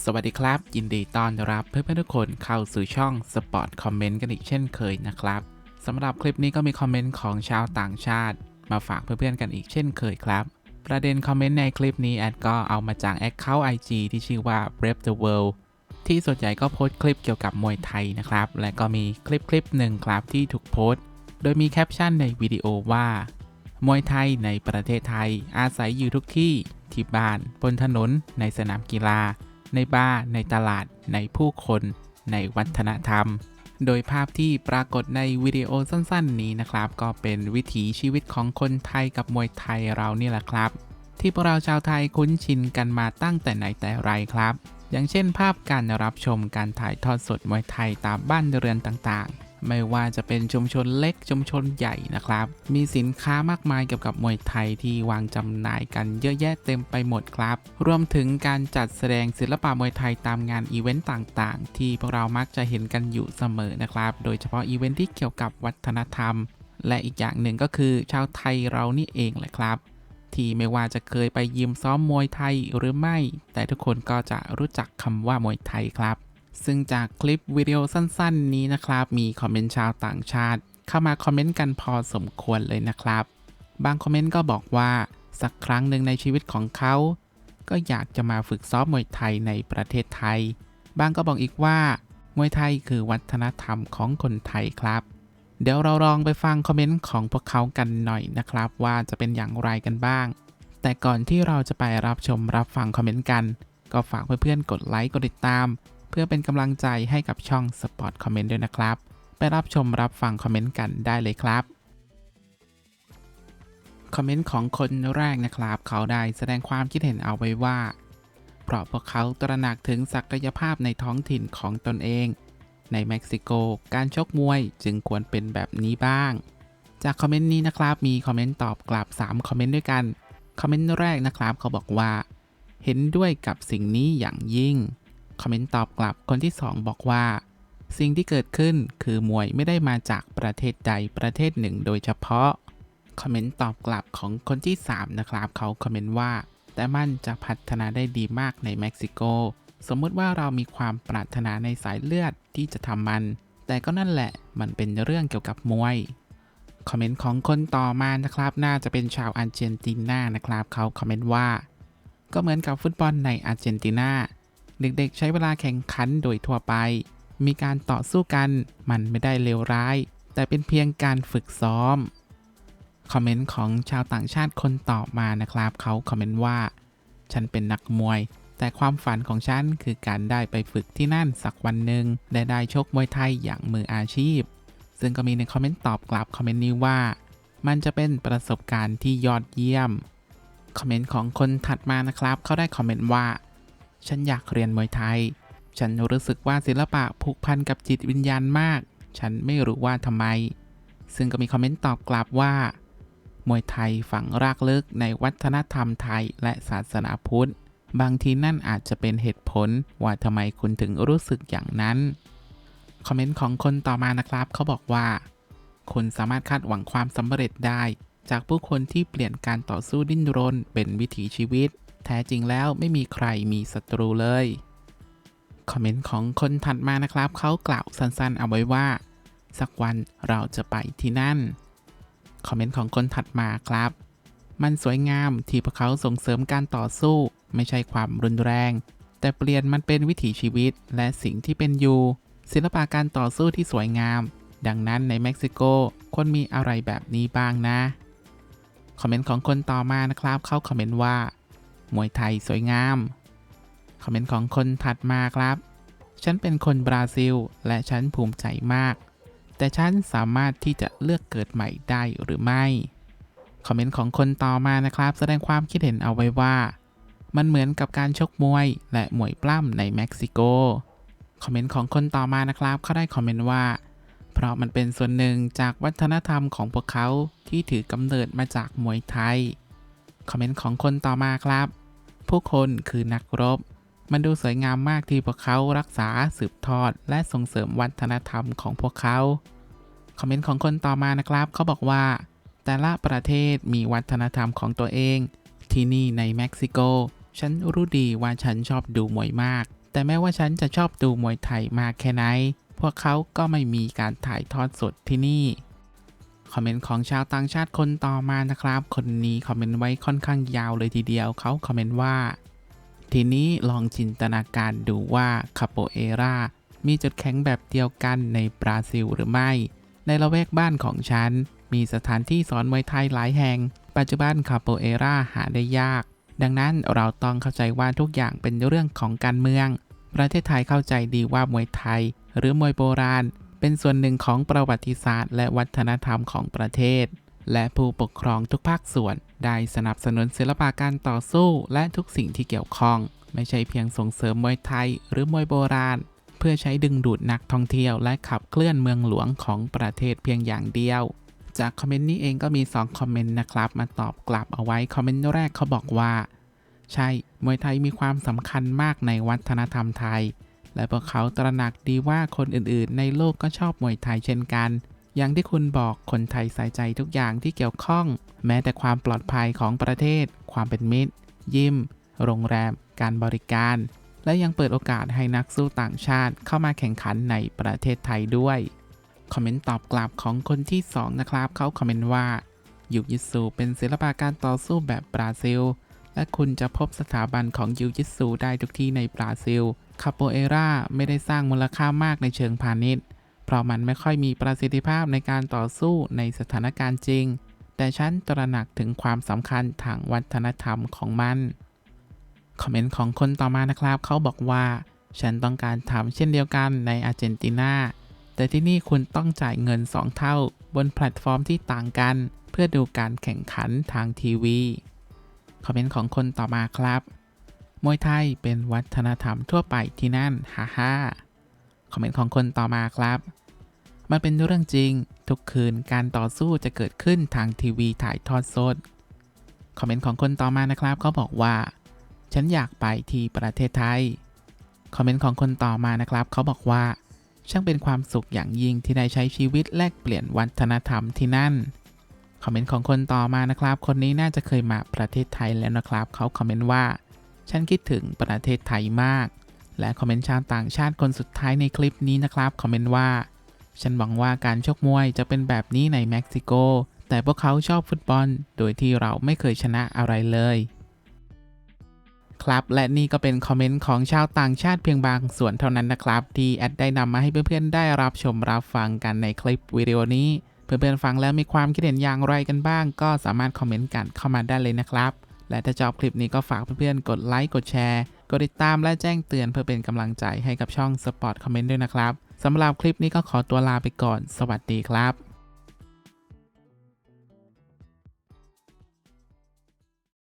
สวัสดีครับ ยินดีต้อนรับเพื่อนๆทุกคนเข้าสู่ช่องสปอร์ตคอมเมนต์กันอีกเช่นเคยนะครับสำหรับคลิปนี้ก็มีคอมเมนต์ของชาวต่างชาติ มาฝากเพื่อนๆกันอีกเช่นเคยครับ ประเด็นคอมเมนต์ในคลิปนี้แอดก็เอามาจากแอคเคาท์ IG ที่ชื่อว่า Brave the World ที่ส่วนใหญ่ก็โพสต์คลิปเกี่ยวกับมวยไทยนะครับ และก็มีคลิปคลิปหนึ่งครับที่ถูกโพสต์ โดยมีแคปชั่นในวิดีโอว่า มวยไทยในประเทศไทยอาศัยอยู่ทุกที่ที่บ้าน บนถนนในสนามกีฬา ในบ้านในตลาด ในผู้คน ในวัฒนธรรม โดยภาพที่ปรากฏในวิดีโอสั้นๆ นี้นะครับ ก็เป็นวิถีชีวิตของคนไทยกับมวยไทยเรานี่แหละครับ ที่พวกเราชาวไทยคุ้นชินกันมาตั้งแต่ไหนแต่ไรครับ อย่างเช่น ภาพการรับชมการถ่ายทอดสดมวยไทยตามบ้านเรือนต่างๆ ไม่ว่าจะเป็นชุมชนเล็กชุมชนใหญ่นะครับ มีสินค้ามากมายเกี่ยวกับมวยไทยที่วางจำหน่ายกันเยอะแยะเต็มไปหมดครับ รวมถึงการจัดแสดงศิลปะมวยไทยตามงานอีเวนต์ต่างๆ ที่พวกเรามักจะเห็นกันอยู่เสมอนะครับ โดยเฉพาะอีเวนต์ที่เกี่ยวกับวัฒนธรรม และอีกอย่างหนึ่งก็คือชาวไทยเรานี่เองแหละครับที่ไม่ว่าจะเคยไปยิมซ้อมมวยไทยหรือไม่ แต่ทุกคนก็จะรู้จักคำว่ามวยไทยครับ ซึ่งจากคลิปวิดีโอสั้นๆ นี้นะครับ มีคอมเมนต์ชาวต่างชาติ เข้ามาคอมเมนต์กันพอสมควรเลยนะครับ บางคอมเมนต์ก็บอกว่าสักครั้งหนึ่งในชีวิตของเขา ก็อยากจะมาฝึกซ้อมมวยไทยในประเทศไทย บางก็บอกอีกว่ามวยไทยคือวัฒนธรรมของคนไทยครับ เดี๋ยวเราลองไปฟังคอมเมนต์ของพวกเขากันหน่อยนะครับ ว่าจะเป็นอย่างไรกันบ้าง แต่ก่อนที่เราจะไปรับชมรับฟังคอมเมนต์กัน ก็ฝากเพื่อนๆกดไลค์กดติดตาม เพื่อเป็นกำลังใจให้กับช่อง Spot Comment ด้วยนะครับ ไปรับชมรับฟังคอมเมนต์กันได้เลยครับคอมเมนต์ของคนแรกนะครับ เขาได้แสดงความคิดเห็นเอาไว้ว่า เพราะพวกเขาตระหนักถึงศักยภาพในท้องถิ่นของตนเอง ในเม็กซิโก การชกมวยจึงควรเป็นแบบนี้บ้าง จากคอมเมนต์นี้นะครับมีคอมเมนต์ตอบกลับ 3 คอมเมนต์ด้วยกัน คอมเมนต์แรกนะครับเขาบอกว่า เห็นด้วยกับสิ่งนี้อย่างยิ่ง คอมเมนต์ตอบกลับคนที่ 2 บอกว่า สิ่งที่เกิดขึ้นคือมวยไม่ได้มาจากประเทศใดประเทศหนึ่งโดยเฉพาะ คอมเมนต์ตอบกลับของคนที่ 3 นะครับ เขาคอมเมนต์ว่า แต่มันจะพัฒนาได้ดีมากในเม็กซิโก สมมุติว่าเรามีความปรารถนาในสายเลือดที่จะทำมัน แต่ก็นั่นแหละมันเป็นเรื่องเกี่ยวกับมวยคอมเมนต์ของคนต่อมานะครับ น่าจะเป็นชาวอาร์เจนตินานะครับ เขาคอมเมนต์ว่า ก็เหมือนกับฟุตบอลในอาร์เจนตินา เด็กๆ ใช้เวลาแข่งขันโดยทั่วไป มีการต่อสู้กันมันไม่ได้เลวร้าย แต่เป็นเพียงการฝึกซ้อม คอมเมนต์ของชาวต่างชาติคนต่อมานะครับ เขาคอมเมนต์ว่า ฉันเป็นนักมวย แต่ความฝันของฉันคือการได้ไปฝึกที่นั่นสักวันหนึ่งและได้ชกมวยไทยอย่างมืออาชีพ ซึ่งก็มีในคอมเมนต์ตอบกลับคอมเมนต์นี้ว่า มันจะเป็นประสบการณ์ที่ยอดเยี่ยม คอมเมนต์ของคนถัดมานะครับ เขาได้คอมเมนต์ว่า ฉันอยากเรียนมวยไทย ฉันรู้สึกว่าศิลปะผูกพันกับจิตวิญญาณมาก ฉันไม่รู้ว่าทำไม ซึ่งก็มีคอมเมนต์ตอบกลับว่า มวยไทยฝังรากลึกในวัฒนธรรมไทยและศาสนาพุทธ บางทีนั่นอาจจะเป็นเหตุผลว่าทำไมคุณถึงรู้สึกอย่างนั้น คอมเมนต์ของคนต่อมานะครับเขาบอกว่า คุณสามารถคาดหวังความสำเร็จได้ จากผู้คนที่เปลี่ยนการต่อสู้ดิ้นรนเป็นวิถีชีวิต แท้จริงแล้วไม่มีใครมีศัตรูเลย คอมเมนต์ของคนถัดมานะครับ เขากล่าวสั้นๆ เอาไว้ว่า สักวันเราจะไปที่นั่น คอมเมนต์ของคนถัดมาครับ มันสวยงามที่พวกเขาส่งเสริมการต่อสู้ ไม่ใช่ความรุนแรง แต่เปลี่ยนมันเป็นวิถีชีวิตและสิ่งที่เป็นอยู่ ศิลปะการต่อสู้ที่สวยงาม ดังนั้นในเม็กซิโกควรมีอะไรแบบนี้บ้างนะ คอมเมนต์ของคนต่อมานะครับ เขาคอมเมนต์ว่า มวยไทยสวยงาม คอมเมนต์ของคนถัดมาครับ ฉันเป็นคนบราซิล และฉันภูมิใจมาก แต่ฉันสามารถที่จะเลือกเกิดใหม่ได้หรือไม่ คอมเมนต์ของคนต่อมานะครับ แสดงความคิดเห็นเอาไว้ว่า มันเหมือนกับการชกมวยและมวยปล้ำในเม็กซิโก คอมเมนต์ของคนต่อมานะครับเขาได้คอมเมนต์ว่า เพราะมันเป็นส่วนหนึ่งจากวัฒนธรรมของพวกเขาที่ถือกำเนิดมาจากมวยไทยคอมเมนต์ของคนต่อมาครับ ผู้คนคือนักรบ มันดูสวยงามมากที่พวกเขารักษาสืบทอด และส่งเสริมวัฒนธรรมของพวกเขา คอมเมนต์ของคนต่อมานะครับ เขาบอกว่า แต่ละประเทศมีวัฒนธรรมของตัวเอง ที่นี่ในเม็กซิโก ฉันรู้ดีว่าฉันชอบดูมวยมาก แต่แม้ว่าฉันจะชอบดูมวยไทยมากแค่ไหน พวกเขาก็ไม่มีการถ่ายทอดสดที่นี่ คอมเมนต์ของชาวต่างชาติคนต่อมานะครับ คนนี้คอมเมนต์ไว้ค่อนข้างยาวเลยทีเดียวเขาคอมเมนต์ว่า ทีนี้ลองจินตนาการดูว่าคาโปเอรามีจุดแข็งแบบเดียวกันในบราซิลหรือไม่ ในละแวกบ้านของฉัน มีสถานที่สอนมวยไทยหลายแห่ง ปัจจุบันคาโปเอราหาได้ยาก ดังนั้นเราต้องเข้าใจว่าทุกอย่างเป็นเรื่องของการเมือง ประเทศไทยเข้าใจดีว่ามวยไทย หรือมวยโบราณ เป็นส่วนหนึ่งของประวัติศาสตร์ และวัฒนธรรมของประเทศ และผู้ปกครองทุกภาคส่วน ได้สนับสนุนศิลปะการต่อสู้ และทุกสิ่งที่เกี่ยวข้อง ไม่ใช่เพียงส่งเสริมมวยไทย หรือมวยโบราณ เพื่อใช้ดึงดูดนักท่องเที่ยวและขับเคลื่อนเมืองหลวงของประเทศเพียงอย่างเดียว จากคอมเมนต์นี้เองก็มี 2 คอมเมนต์นะครับ มาตอบกลับเอาไว้คอมเมนต์แรกเขาบอกว่า ใช่มวยไทยมีความสำคัญมากในวัฒนธรรมไทย และพวกเขาตระหนักดีว่าคนอื่นๆ ในโลกก็ชอบมวยไทยเช่นกัน อย่างที่คุณบอกคนไทยใส่ใจทุกอย่างที่เกี่ยวข้อง แม้แต่ความปลอดภัยของประเทศ ความเป็นมิตร ยิมโรงแรม การบริการ และยังเปิดโอกาสให้นักสู้ต่างชาติเข้ามาแข่งขันในประเทศไทยด้วย คอมเมนต์ตอบกลับของคนที่ 2 นะครับ เขาคอมเมนต์ว่ายูยิสูเป็นศิลปะการต่อสู้แบบบราซิล และคุณจะพบสถาบันของยูยิสูได้ทุกที่ในบราซิล คาโปเอราไม่ได้สร้างมูลค่ามากในเชิงพาณิชย์ เพราะมันไม่ค่อยมีประสิทธิภาพในการต่อสู้ในสถานการณ์จริง แต่ฉันตระหนักถึงความสำคัญทางวัฒนธรรมของมัน คอมเมนต์ของคนต่อมานะครับ เขาบอกว่า ฉันต้องการทำเช่นเดียวกันในอาร์เจนตินาแต่ที่นี่คุณต้องจ่ายเงิน 2 เท่า บนแพลตฟอร์มที่ต่างกัน เพื่อดูการแข่งขันทางทีวี คอมเมนต์ของคนต่อมาครับ มวยไทยเป็นวัฒนธรรมทั่วไปที่นั่นฮ่าฮ่าคอมเมนต์ของคนต่อมาครับ มันเป็นเรื่องจริง ทุกคืนการต่อสู้จะเกิดขึ้นทางทีวีถ่ายทอดสด คอมเมนต์ของคนต่อมานะครับเขาบอกว่า ฉันอยากไปที่ประเทศไทย คอมเมนต์ของคนต่อมานะครับเขาบอกว่า ช่างเป็นความสุขอย่างยิ่งที่ได้ใช้ชีวิตแลกเปลี่ยนวัฒนธรรมที่นั่น คอมเมนต์ของคนต่อมานะครับ คนนี้น่าจะเคยมาประเทศไทยแล้วนะครับ เขาคอมเมนต์ว่า ฉันคิดถึงประเทศไทยมาก และคอมเมนต์ชาวต่างชาติคนสุดท้ายในคลิปนี้นะครับ คอมเมนต์ว่า ฉันหวังว่าการชกมวยจะเป็นแบบนี้ในเม็กซิโก แต่พวกเขาชอบฟุตบอล โดยที่เราไม่เคยชนะอะไรเลย ครับและนี่ก็เป็นคอมเมนต์ของชาวต่างชาติเพียงบางส่วนเท่านั้นนะครับ ที่แอดได้นำมาให้เพื่อนๆได้รับชมรับฟังกันในคลิปวิดีโอนี้เพื่อนๆฟังแล้วมีความคิดเห็นอย่างไรกันบ้าง ก็สามารถคอมเมนต์กันเข้ามาได้เลยนะครับ และถ้าชอบคลิปนี้ก็ฝากเพื่อนๆ กดไลค์ กดแชร์ กดติดตามและแจ้งเตือนเพื่อเป็นกำลังใจให้กับช่อง Spot Comment ด้วยนะครับ สำหรับคลิปนี้ก็ขอตัวลาไปก่อน สวัสดีครับ